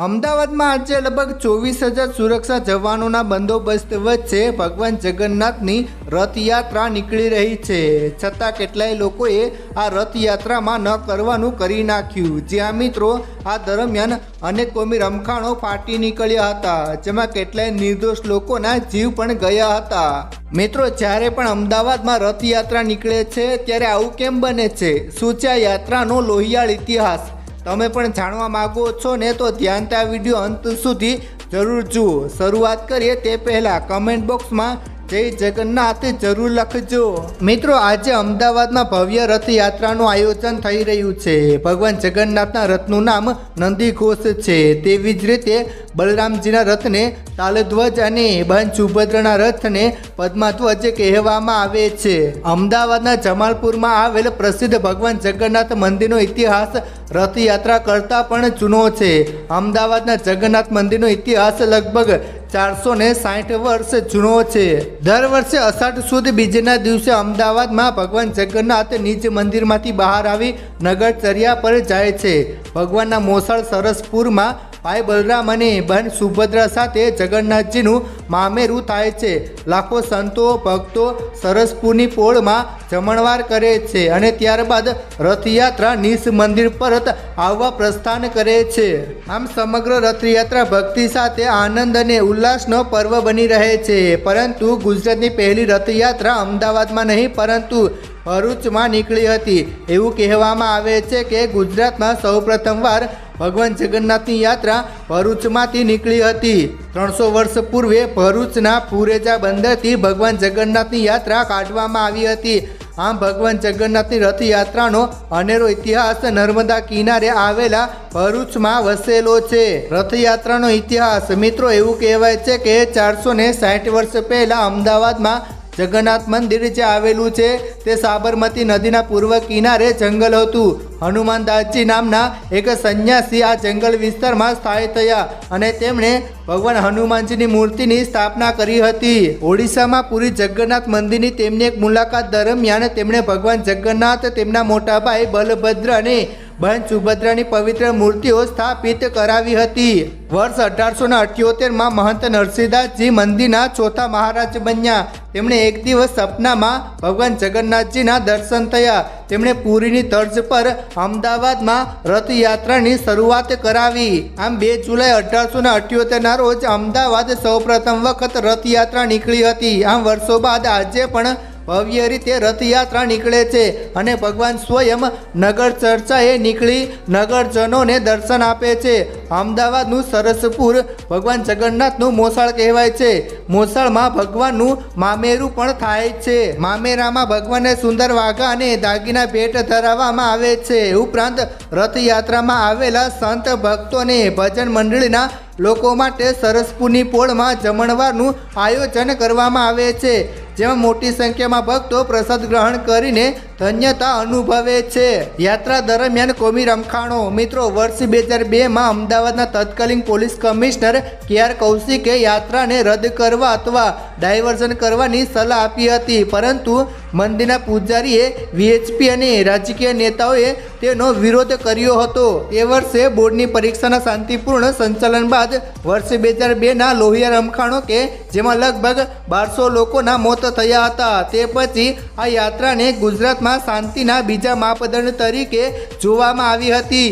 અમદાવાદમાં આજે લગભગ ચોવીસ હજાર સુરક્ષા જવાનોના બંદોબસ્ત વચ્ચે ભગવાન જગન્નાથની રથયાત્રા નીકળી રહી છે. છતાં કેટલાય લોકોએ આ રથયાત્રામાં ન કરવાનું કરી નાખ્યું. જ્યાં મિત્રો, આ દરમિયાન અનેક કોમી રમખાણો ફાટી નીકળ્યા હતા, જેમાં કેટલાય નિર્દોષ લોકોના જીવ પણ ગયા હતા. મિત્રો, જ્યારે પણ અમદાવાદમાં રથયાત્રા નીકળે છે, ત્યારે આવું કેમ બને છે? સૂચા યાત્રાનો લોહિયાળ ઇતિહાસ? તમે પણ જાણવા માગો છો ને તો ધ્યાનતા વીડિયો અંત સુધી જરૂર જુઓ. શરૂઆત કરીએ તે પહેલાં કમેન્ટ બોક્સમાં જય જગન્નાથ, જરૂર લખજો. મિત્રો, આજે અમદાવાદમાં ભવ્ય રથયાત્રાનું આયોજન થઈ રહ્યું છે. ભગવાન જગન્નાથના રથનું નામ નંદીઘોષ છે. તેવી જ રીતે બલરામજીના રથને તાલધ્વજ અને બહેન સુભદ્રના રથને પદ્માધ્વજ કહેવામાં આવે છે. અમદાવાદના જમાલપુરમાં આવેલ પ્રસિદ્ધ ભગવાન જગન્નાથ મંદિરનો ઇતિહાસ રથયાત્રા કરતાં પણ જૂનો છે. અમદાવાદના જગન્નાથ મંદિરનો ઇતિહાસ લગભગ ચારસો ને સાઠ વર્ષ જૂનો છે. દર વર્ષે અષાઢ સુદ બીજના દિવસે અમદાવાદમાં ભગવાન જગન્નાથ નિજ મંદિરમાંથી બહાર આવી નગરચર્યા પર જાય છે. ભગવાનના મોસાળ સરસપુરમાં ભાઈ બલરામ અને બહેન સુભદ્રા સાથે જગન્નાથજીનું મામેરું થાય છે. લાખો સંતો, ભક્તો સરસપુરની પોળમાં જમણવાર કરે છે અને ત્યારબાદ રથયાત્રા નિસ મંદિર પરત આવવા પ્રસ્થાન કરે છે. આમ સમગ્ર રથયાત્રા ભક્તિ સાથે આનંદ અને ઉલ્લાસનો પર્વ બની રહે છે. પરંતુ ગુજરાતની પહેલી રથયાત્રા અમદાવાદમાં નહીં, પરંતુ ભરૂચમાં નીકળી હતી. એવું કહેવામાં આવે છે કે ગુજરાતમાં સૌપ્રથમવાર ભગવાન જગન્નાથની યાત્રા ભરૂચમાંથી નીકળી હતી. ત્રણસો વર્ષ પૂર્વે ભરૂચના પુરેજા બંદરથી ભગવાન જગન્નાથની યાત્રા કાઢવામાં આવી હતી. આમ ભગવાન જગન્નાથની રથયાત્રાનો અનેરો ઇતિહાસ નર્મદા કિનારે આવેલા ભરૂચમાં વસેલો છે. રથયાત્રાનો ઇતિહાસ મિત્રો એવું કહેવાય છે કે ચારસો ને સાઠ વર્ષ પહેલાં અમદાવાદમાં જગન્નાથ મંદિર જે આવેલું છે, તે સાબરમતી નદીના પૂર્વ કિનારે જંગલ હતું. હનુમાનદાસજી નામના એક સંન્યાસી આ જંગલ વિસ્તારમાં સ્થાયી થયા અને તેમણે ભગવાન હનુમાનજીની મૂર્તિની સ્થાપના કરી હતી. ઓડિશામાં પુરી જગન્નાથ મંદિરની તેમની એક મુલાકાત દરમિયાન તેમણે ભગવાન જગન્નાથ તેમના મોટા ભાઈ બલભદ્ર અને બહેન સુભદ્રાની પવિત્ર મૂર્તિઓ સ્થાપિત કરાવી હતી. વર્ષ અઢારસો ને અઠ્યોતેરમાં મહંત નરસિંહદાસજી મંદિરના ચોથા મહારાજ બન્યા. તેમણે એક દિવસ સપનામાં ભગવાન જગન્નાથજીના દર્શન થયા. તેમણે પુરીની તર્જ પર અમદાવાદમાં રથયાત્રાની શરૂઆત કરાવી. આમ બે જુલાઈ અઢારસો ને અઠ્યોતેરના રોજ અમદાવાદ સૌપ્રથમ વખત રથયાત્રા નીકળી હતી. આમ વર્ષો બાદ આજે પણ ભવ્ય રીતે રથયાત્રા નીકળે છે અને ભગવાન સ્વયં નગર ચર્ચાએ નીકળી નગરજનોને દર્શન આપે છે. અમદાવાદનું સરસપુર ભગવાન જગન્નાથનું મોસાળ કહેવાય છે. મોસાળમાં ભગવાનનું મામેરું પણ થાય છે. મામેરામાં ભગવાનને સુંદર વાઘા અને દાગીના ભેટ ધરાવવામાં આવે છે. ઉપરાંત રથયાત્રામાં આવેલા સંત ભક્તોને ભજન મંડળીના લોકો માટે સરસપુરની પોળમાં જમણવારનું આયોજન કરવામાં આવે છે. જેમાં મોટી સંખ્યામાં ભક્તો પ્રસાદ ગ્રહણ કરીને ધન્યતા અનુભવે છે. યાત્રા દરમિયાન કોમી રમખાણો. મિત્રો, વર્ષ બે હજાર બેમાં અમદાવાદના તત્કાલીન પોલીસ કમિશનર કે આર કૌશિકે યાત્રાને રદ કરવા અથવા ડાયવર્ઝન કરવાની સલાહ આપી હતી. પરંતુ મંદિરના પૂજારીએ વીએચપી અને રાજકીય નેતાઓએ તેનો વિરોધ કર્યો હતો. એ વર્ષે બોર્ડની પરીક્ષાના શાંતિપૂર્ણ સંચાલન બાદ વર્ષ બે હજાર બેના લોહિયા રમખાણો કે જેમાં લગભગ બારસો લોકોના મોત થયા હતા. તે પછી આ યાત્રાને ગુજરાતમાં શાંતિના બીજા માપદંડ તરીકે જોવામાં આવી હતી.